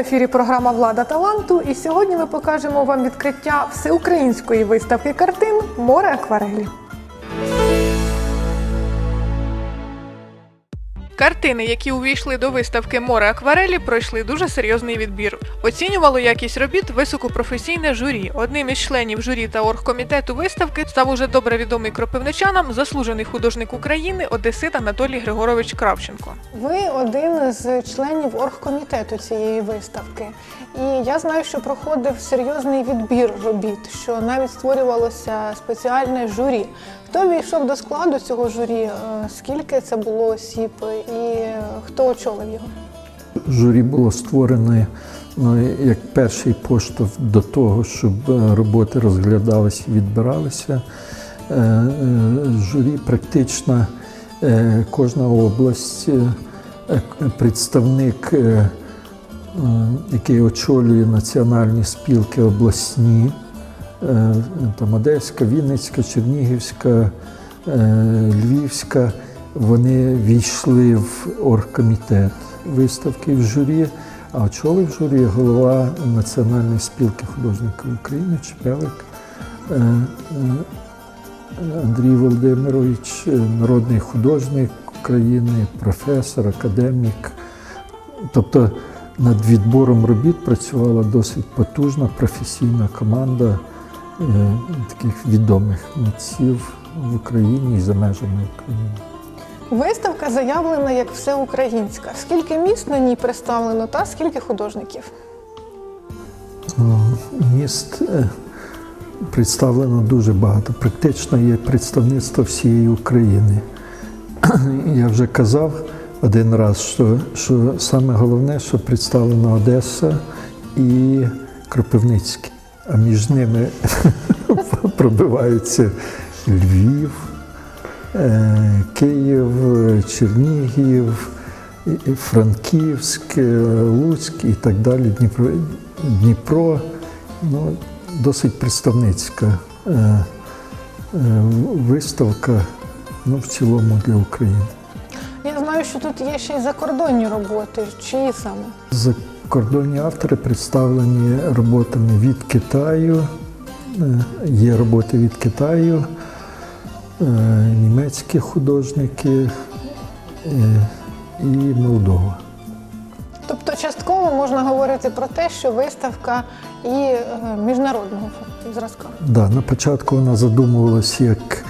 Ефірі програма Влада таланту. І сьогодні ми покажемо вам відкриття всеукраїнської виставки картин Море акварелі. Картини, які увійшли до виставки Море акварелі, пройшли дуже серйозний відбір. Оцінювало якість робіт високопрофесійне журі. Одним із членів журі та оргкомітету виставки став уже добре відомий кропивничанам, заслужений художник України Одесит Анатолій Григорович Кравченко. Ви один з членів оргкомітету цієї виставки, і я знаю, що проходив серйозний відбір робіт, що навіть створювалося спеціальне журі. Хто війшов до складу цього журі? Е, Скільки це було осіб, і е, хто очолив його? Журі було створене ну, як перший поштовх до того, щоб е, роботи розглядалися і відбиралися. Журі практично кожна область, представник, який очолює національні спілки обласні, там Одеська, Вінницька, Чернігівська, е, Львівська, вони війшли в оргкомітет виставки в журі, а очолив журі голова Національної спілки художників України Чепелик е, е, Андрій Володимирович, е, народний художник України, професор, академік. Тобто над відбором робіт працювала досить потужна професійна команда. е, таких відомих митців в Україні і за межами України. Виставка заявлена як всеукраїнська. Скільки міст на ній представлено та скільки художників? Міст е, представлено дуже багато. Практично є представництво всієї України. Я вже казав один раз, що, що саме головне, що представлена Одеса і Кропивницький. А між ними пробиваються Львів, е, Київ, Чернігів, Франківськ, е, Луцьк і так далі. Дніпро, Дніпро ну, досить представницька е, виставка ну, в цілому для України. Я знаю, що тут є ще й закордонні роботи. Чиї саме? Закордонні автори представлені роботами від Китаю. Е, Є роботи від Китаю, е, німецькі художники е, і Молдова. Тобто, частково можна говорити про те, що виставка і міжнародного зразка. Да, на початку вона задумувалася як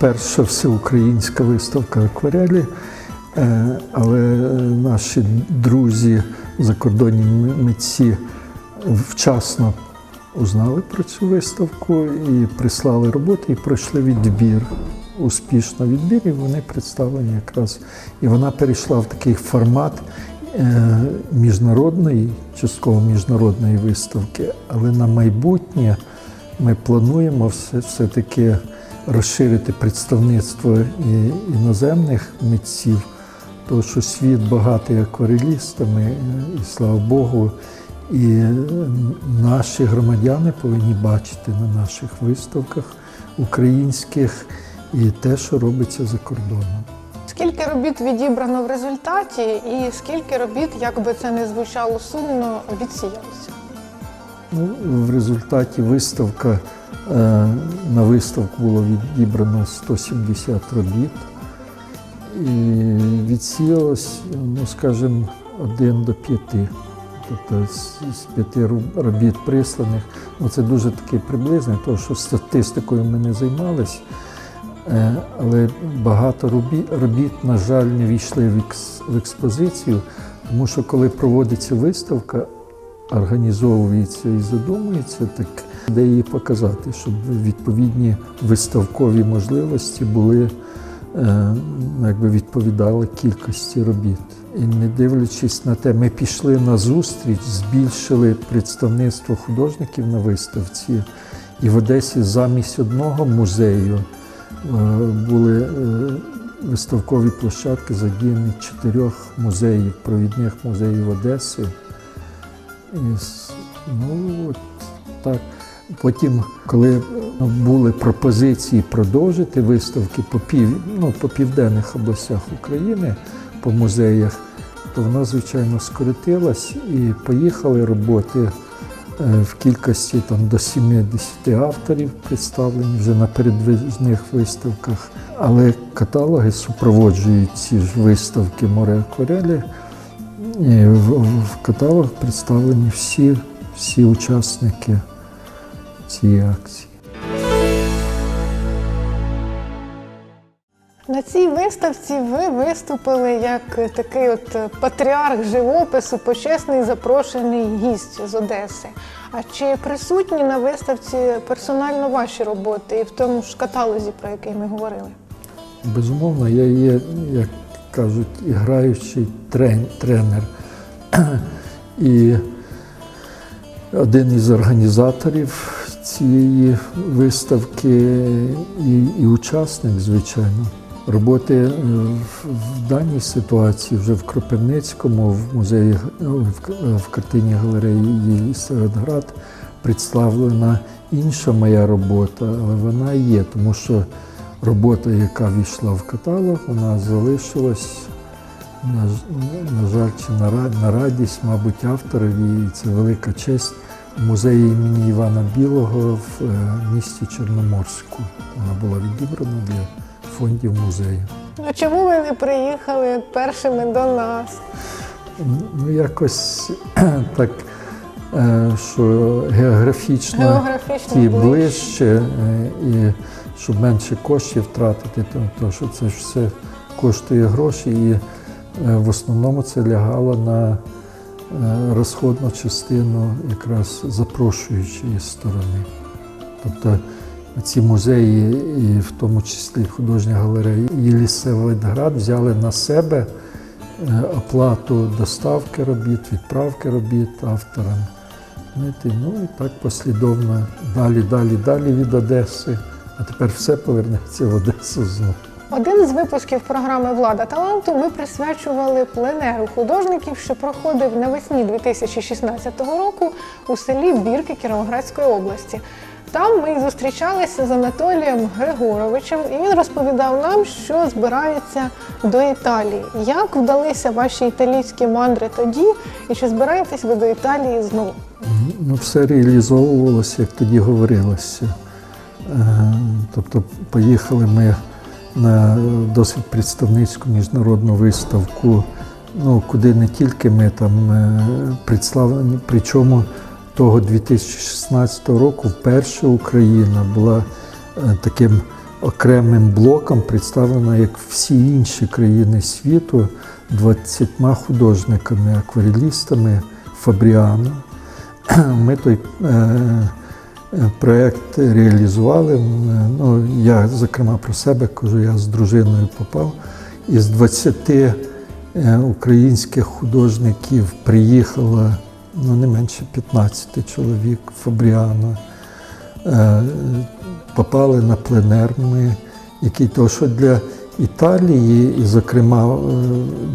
перша всеукраїнська виставка акварелі, але наші друзі, закордонні митці вчасно узнали про цю виставку і прислали роботи, і пройшли відбір. Успішно відбір, і вони представлені якраз. І вона перейшла в такий формат е, міжнародної, частково міжнародної виставки, але на майбутнє ми плануємо все, все-таки розширити представництво іноземних митців, тому що світ багатий акварелістами, е, і слава Богу, і е, наші громадяни повинні бачити на наших виставках українських і те, що робиться за кордоном. Скільки робіт відібрано в результаті, і скільки робіт, як би це не звучало сумно, відсіялося? Ну, в результаті виставка е, на виставку було відібрано 170 робіт. І відсіялось, ну, скажімо, один до п'яти. Тобто з, п'яти робіт присланих. Ну, це дуже таки приблизно, тому що статистикою ми не займалися. Е, Але багато робі- робіт, на жаль, не війшли в, експозицію, тому що коли проводиться виставка, організовується і задумується, так де її показати, щоб відповідні виставкові можливості були, якби відповідали кількості робіт. І не дивлячись на те, ми пішли на зустріч, збільшили представництво художників на виставці. І в Одесі замість одного музею е, були е, виставкові площадки задіяні чотирьох музеїв, провідних музеїв Одеси. І, ну, от так. Потім, коли були пропозиції продовжити виставки по, пів, ну, по південних областях України, по музеях, то вона, звичайно, скоротилась і поїхали роботи е, в кількості там, до 70 авторів представлені вже на передвижних виставках. Але каталоги супроводжують ці ж виставки море акварелі. І в, в каталог представлені всі, всі учасники цієї акції. На цій виставці ви виступили як такий от патріарх живопису, почесний запрошений гість з Одеси. А чи присутні на виставці персонально ваші роботи і в тому ж каталозі, про який ми говорили? Безумовно, я є, як кажуть, граючий трен, тренер. І один із організаторів цієї виставки і, і учасник, звичайно. Роботи е, в, даній ситуації вже в Кропивницькому, в музеї в, картині галереї «Єлі Середград представлена інша моя робота, але вона є, тому що робота, яка війшла в каталог, вона залишилась, на, жаль, чи на, ра- на радість, мабуть, авторові, і це велика честь музеї імені Івана Білого в е, місті Чорноморську. Вона була відібрана для фондів музею. Ну чому ви не приїхали першими до нас? Ну, якось так, е, що географічно Географічно ті ближче. ближче, е, і щоб менше коштів втратити, то, то що це ж все коштує гроші, і в основному це лягало на розходну частину якраз запрошуючої сторони. Тобто ці музеї, і в тому числі художня галерея Єлісаветград взяли на себе е, оплату доставки робіт, відправки робіт авторам. Ну і так послідовно далі, далі, далі від Одеси. А тепер все повернеться в Одесу знову. Один з випусків програми Влада таланту ми присвячували пленеру художників, що проходив навесні 2016 року у селі Бірки Кіровоградської області. Там ми зустрічалися з Анатолієм Григоровичем, і він розповідав нам, що збирається до Італії. Як вдалися ваші італійські мандри тоді, і чи збираєтесь ви до Італії знову? Ну, все реалізовувалося, як тоді говорилося. Е, Тобто поїхали ми на досить представницьку міжнародну виставку, ну, куди не тільки ми там е, представлені, причому того 2016 року вперше Україна була е, таким окремим блоком представлена, як всі інші країни світу, 20 художниками, акварелістами Фабріано. Ми той е, проєкт реалізували. Ну, я, зокрема, про себе кажу, я з дружиною попав. Із 20 е, українських художників приїхало ну, не менше 15 чоловік Фабріано. Е, Попали на пленер ми, який то, що для Італії, і, зокрема, е,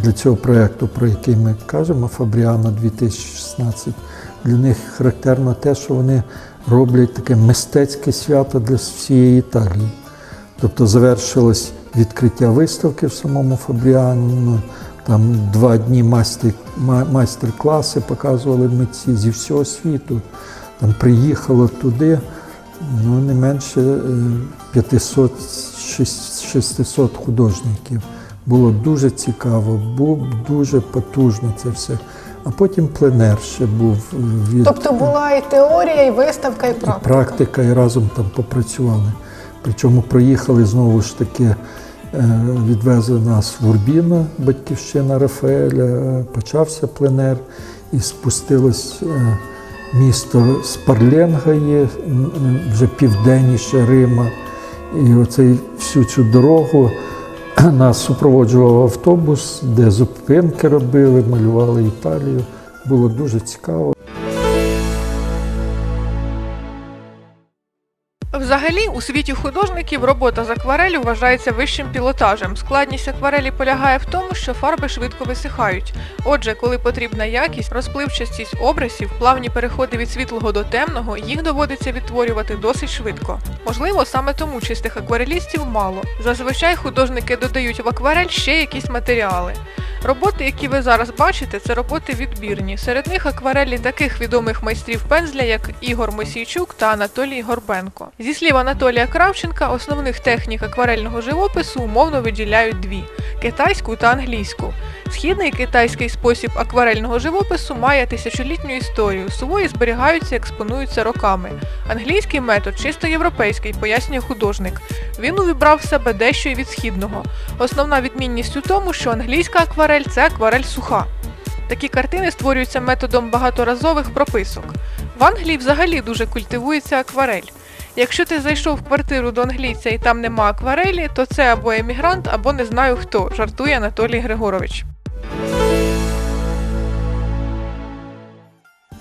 для цього проєкту, про який ми кажемо, Фабріано 2016, для них характерно те, що вони роблять таке мистецьке свято для всієї Італії. Тобто завершилось відкриття виставки в самому Фабріано. Там два дні майстер, ма- майстер-класи показували митці зі всього світу. Там приїхало туди ну, не менше е, 500-600 художників. Було дуже цікаво, був дуже потужно це все. А потім пленер ще був е, від Тобто була і теорія, і виставка, і практика. практика, і разом там попрацювали. Причому проїхали знову ж таки, е, відвезли нас в Урбіно, батьківщина Рафаеля, е, почався пленер і спустилось е, місто Спарленга є, м, м, вже південніше Рима. І оцей всю цю дорогу нас супроводжував автобус, де зупинки робили, малювали Італію. Було дуже цікаво. Взагалі, у світі художників робота з акварелю вважається вищим пілотажем. Складність акварелі полягає в тому, що фарби швидко висихають. Отже, коли потрібна якість, розпливчастість образів, плавні переходи від світлого до темного, їх доводиться відтворювати досить швидко. Можливо, саме тому чистих акварелістів мало. Зазвичай художники додають в акварель ще якісь матеріали. Роботи, які ви зараз бачите, це роботи відбірні. Серед них акварелі таких відомих майстрів пензля, як Ігор Мосійчук та Анатолій Горбенко. Зі слів Анатолія Кравченка, основних технік акварельного живопису умовно виділяють дві китайську та англійську. Східний китайський спосіб акварельного живопису має тисячолітню історію. Сувої зберігаються і експонуються роками. Англійський метод чисто європейський, пояснює художник. Він увібрав в себе дещо й від східного. Основна відмінність у тому, що англійська акварель це акварель суха. Такі картини створюються методом багаторазових прописок. В Англії взагалі дуже культивується акварель. Якщо ти зайшов в квартиру до англійця і там нема акварелі, то це або емігрант, або не знаю хто, жартує Анатолій Григорович.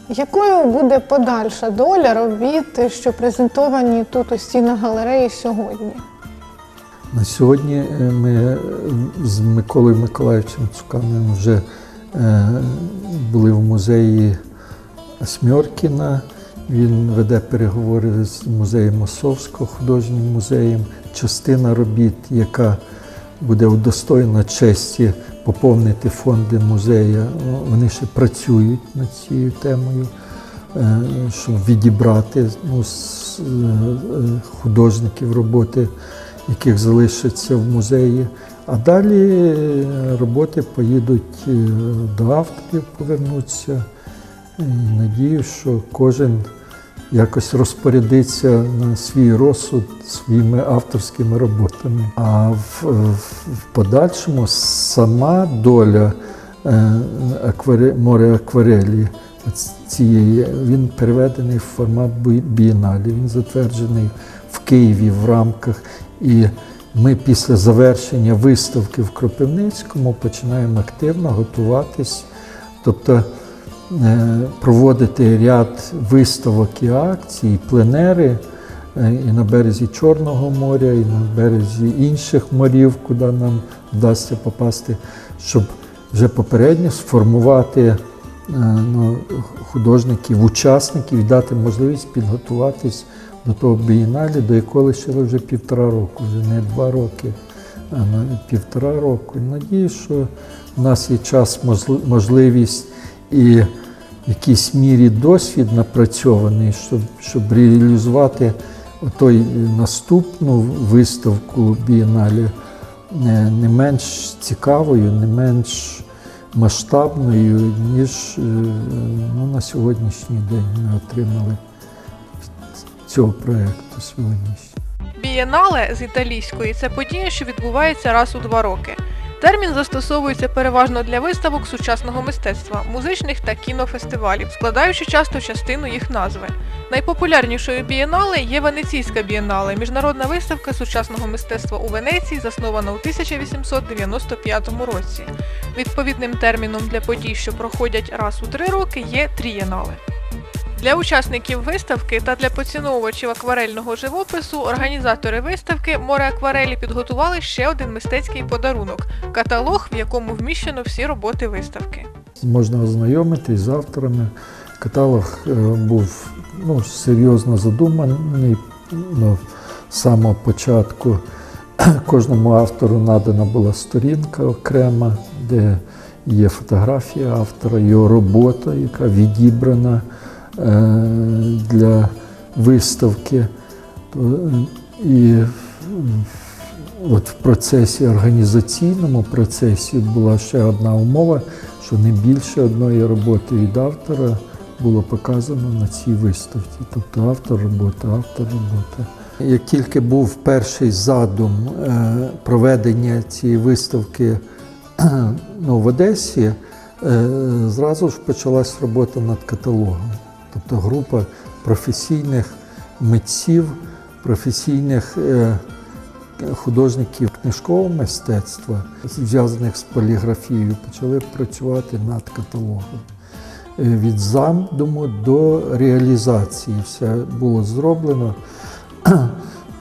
Якою буде подальша доля робіт, що презентовані тут у стінах галереї сьогодні? На сьогодні е, ми е, з Миколою Миколаївичем Цуканим вже е, були в музеї Смьоркіна. Він веде переговори з музеєм Мосовського, художнім музеєм. Частина робіт, яка буде удостоєна честі поповнити фонди музею, вони ще працюють над цією темою, е, щоб відібрати ну, з е, е, художників роботи яких залишиться в музеї. А далі роботи поїдуть до авторів, повернуться. Надію, що кожен якось розпорядиться на свій розсуд своїми авторськими роботами. А в, в, подальшому сама доля е, акваре, море акварелі цієї, він переведений в формат бієналі. Він затверджений в Києві в рамках. І ми після завершення виставки в Кропивницькому починаємо активно готуватись, тобто проводити ряд виставок і акцій, пленери е, і на березі Чорного моря, і на березі інших морів, куди нам вдасться попасти, щоб вже попередньо сформувати е, ну, художників, учасників і дати можливість підготуватись до того бієналі, до якого лишили вже півтора року, вже не два роки, а півтора року. Надію, що в нас є час, можливість і в якійсь мірі досвід напрацьований, щоб, щоб реалізувати той наступну виставку бієналі не, не менш цікавою, не менш масштабною, ніж е, ну, на сьогоднішній день ми отримали цього проєкту сьогоднішнього. Бієнале з італійської це подія, що відбувається раз у два роки. Термін застосовується переважно для виставок сучасного мистецтва, музичних та кінофестивалів, складаючи часто частину їх назви. Найпопулярнішою бієнале є Венеційська бієнале, міжнародна виставка сучасного мистецтва у Венеції, заснована у 1895 році. Відповідним терміном для подій, що проходять раз у три роки, є трієнале. Для учасників виставки та для поціновувачів акварельного живопису організатори виставки Море акварелі підготували ще один мистецький подарунок каталог, в якому вміщено всі роботи виставки. Можна ознайомитись з авторами. Каталог е, був ну, серйозно задуманий ну, з самого початку. Кожному автору надана була сторінка окрема, де є фотографія автора, його робота, яка відібрана для виставки. Е, І от в процесі організаційному процесі була ще одна умова, що не більше одної роботи від автора було показано на цій виставці. Тобто автор роботи, автор роботи. Як тільки був перший задум е, проведення цієї виставки ну, в Одесі, е, зразу ж почалась робота над каталогом. Тобто група професійних митців, професійних е, художників книжкового мистецтва, зв'язаних з поліграфією, почали працювати над каталогом. Е, Від задуму до реалізації все було зроблено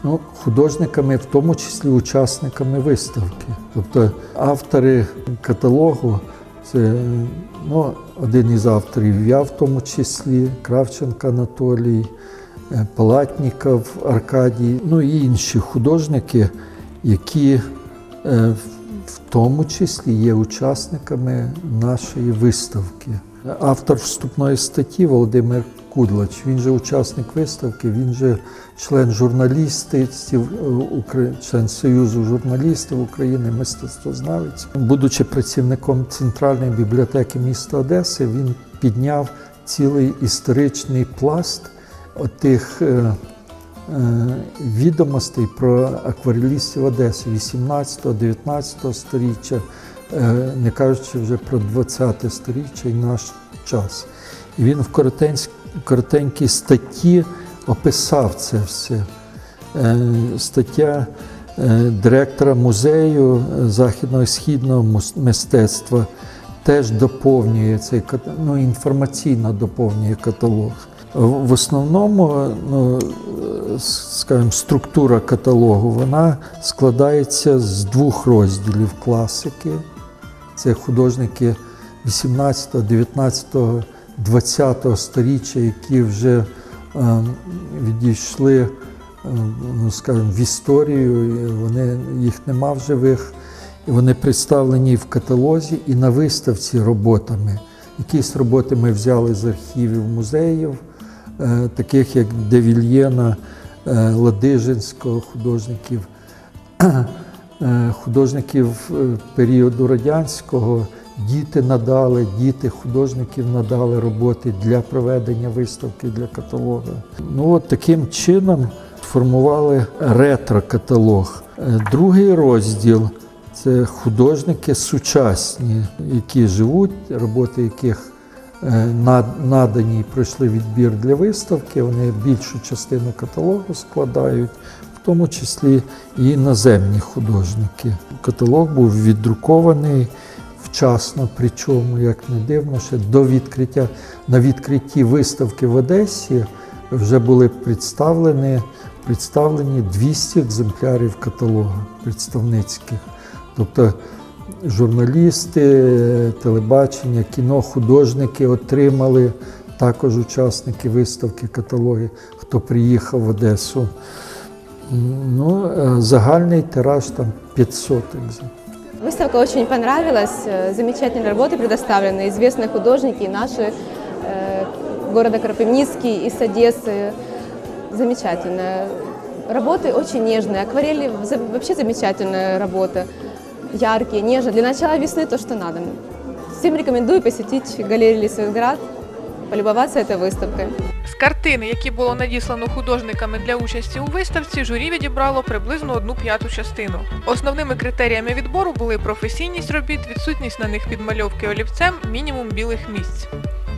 ну, художниками, в тому числі учасниками виставки. Тобто автори каталогу це ну, один із авторів, я в тому числі, Кравченко Анатолій, е, Палатніков Аркадій, ну і інші художники, які е, в тому числі є учасниками нашої виставки. Автор вступної статті Володимир Кудлач, він же учасник виставки, він же член журналістів, е, член Союзу журналістів України, мистецтвознавець. Будучи працівником Центральної бібліотеки міста Одеси, він підняв цілий історичний пласт отих. е, е, відомостей про акварелістів Одеси 18-19 століття, не кажучи вже про 20 століття і наш час. І він в коротенсь- коротенькій статті описав це все. Е, Стаття е, директора музею е, західного і східного мистецтва теж доповнює цей ну, інформаційно доповнює каталог. В основному, ну, скажімо, структура каталогу вона складається з двох розділів класики. Це художники 18, 19, 20 століття, які вже е, відійшли, е, ну, скажімо, в історію, вони, їх нема в живих. І вони представлені в каталозі і на виставці роботами. Якісь роботи ми взяли з архівів музеїв, е, таких як Девільєна, Ладижинського, художників, художників періоду радянського. Діти надали, діти художників надали роботи для проведення виставки для каталогу. Ну от таким чином формували ретро-каталог. Е, Другий розділ це художники сучасні, які живуть, роботи яких е, надані і пройшли відбір для виставки. Вони більшу частину каталогу складають, в тому числі і іноземні художники. Каталог був віддрукований вчасно, причому, як не дивно, ще до відкриття на відкритті виставки в Одесі вже були представлені, представлені 200 екземплярів каталогу представницьких. Тобто журналісти, телебачення, кіно, художники отримали також учасники виставки каталоги, хто приїхав в Одесу. Ну, е, загальний тираж там 500 екземплярів. Выставка очень понравилась. Э, Замечательные работы предоставлены. Известные художники и наши э, города Кропивницкий, из Одессы. Замечательная. Работы очень нежные. Акварели за- вообще замечательная работа. Яркие, нежные. Для начала весны то, что надо. Всем рекомендую посетить галерею Лисовград, полюбоваться этой выставкой. З картини, які було надіслано художниками для участі у виставці, журі відібрало приблизно одну п'яту частину. Основними критеріями відбору були професійність робіт, відсутність на них підмальовки олівцем, мінімум білих місць.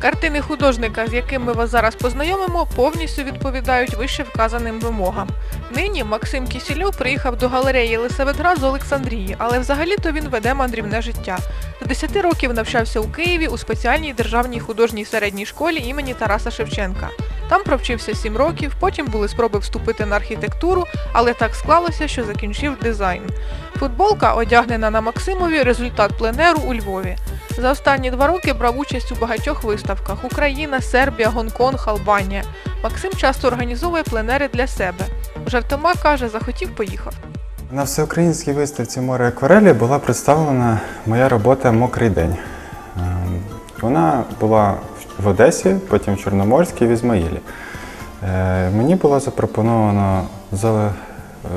Картини художника, з яким ми вас зараз познайомимо, повністю відповідають вище вказаним вимогам. Нині Максим Кісільов приїхав до галереї Єлисаветград з Олександрії, але взагалі-то він веде мандрівне життя. До 10 років навчався у Києві у спеціальній державній художній середній школі імені Тараса Шевченка. Там провчився 7 років, потім були спроби вступити на архітектуру, але так склалося, що закінчив дизайн. Футболка, одягнена на Максимові, результат пленеру у Львові. За останні два роки брав участь у багатьох виставках: Україна, Сербія, Гонконг, Албанія. Максим часто організовує пленери для себе. Жартома каже, захотів поїхав. На всеукраїнській виставці море акварелі була представлена моя робота Мокрий день. Ем, Вона була в Одесі, потім в Чорноморській, в Ізмаїлі. Е, Мені було запропоновано за-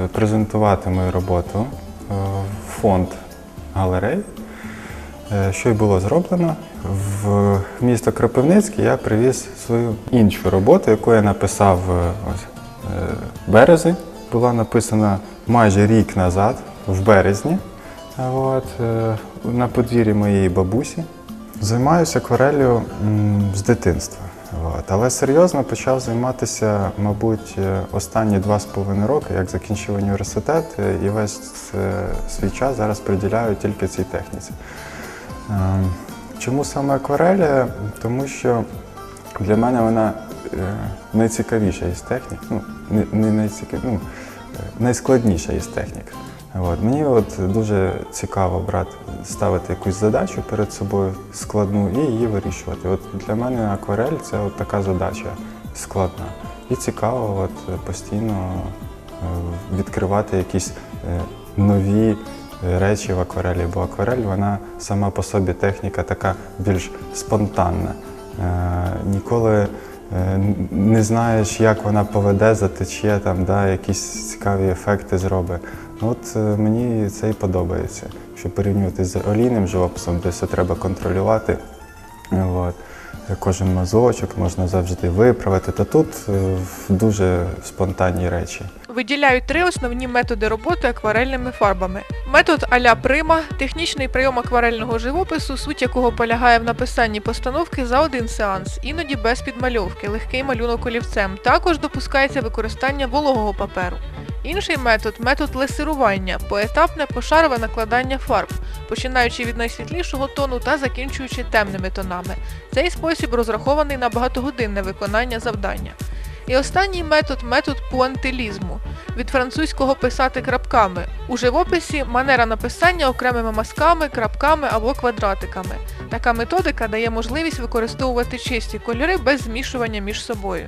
е, презентувати мою роботу е, в фонд галерей, що й було зроблено. В місто Кропивницький я привіз свою іншу роботу, яку я написав е, ось, е, березень. Була написана майже рік назад, в березні, от, е, на подвір'ї моєї бабусі. Займаюся аквареллю м, з дитинства. От. Але серйозно почав займатися, мабуть, е, останні два з половиною роки, як закінчив університет, е, і весь е, свій час зараз приділяю тільки цій техніці. Ем, Чому саме акварель? Тому що для мене вона е, найцікавіша із технік. Ну, не, найцікав... ну, е, найскладніша із технік. От. Мені от дуже цікаво брати, ставити якусь задачу перед собою складну і її вирішувати. От для мене акварель це от така задача складна. І цікаво от, постійно е, відкривати якісь нові речі в акварелі, бо акварель вона сама по собі техніка така більш спонтанна. Е, Ніколи е, не знаєш, як вона поведе, затече, там, да, якісь цікаві ефекти зробить. Ну, От е, мені це і подобається. Якщо порівнювати з олійним живописом, де все треба контролювати. От. Кожен мазочок можна завжди виправити, то тут дуже спонтанні речі. Виділяють три основні методи роботи акварельними фарбами. Метод а-ля прима технічний прийом акварельного живопису, суть якого полягає в написанні постановки за один сеанс, іноді без підмальовки, легкий малюнок олівцем. Також допускається використання вологого паперу. Інший метод метод лесирування, поетапне пошарове накладання фарб, починаючи від найсвітлішого тону та закінчуючи темними тонами. Цей спосіб розрахований на багатогодинне виконання завдання. І останній метод метод пуантилізму від французького писати крапками. У живописі манера написання окремими мазками, крапками або квадратиками. Така методика дає можливість використовувати чисті кольори без змішування між собою.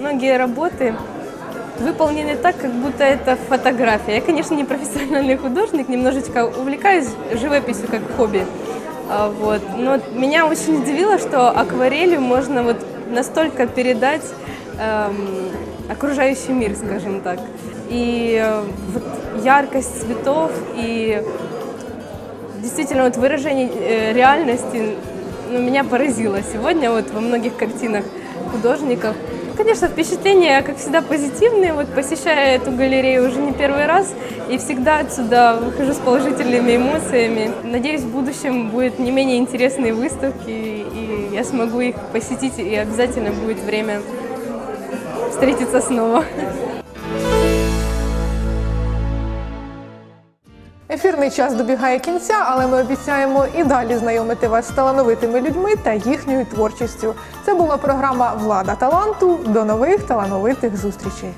Многие работы выполнены так, как будто это фотография. Я, конечно, не профессиональный художник, немножечко увлекаюсь живописью как хобби. А, Вот. Но меня очень удивило, что акварелью можно вот настолько передать эм, окружающий мир, скажем так. И э, вот яркость цветов и действительно вот выражение э, реальности ну, меня поразило сегодня вот во многих картинах художников. Конечно, впечатления, как всегда, позитивные. Вот посещая эту галерею уже не первый раз, и всегда отсюда выхожу с положительными эмоциями. Надеюсь, в будущем будут не менее интересные выставки, и я смогу их посетить, и обязательно будет время встретиться снова. Ефірний час добігає кінця, але ми обіцяємо і далі знайомити вас з талановитими людьми та їхньою творчістю. Це була програма Влада таланту. До нових талановитих зустрічей.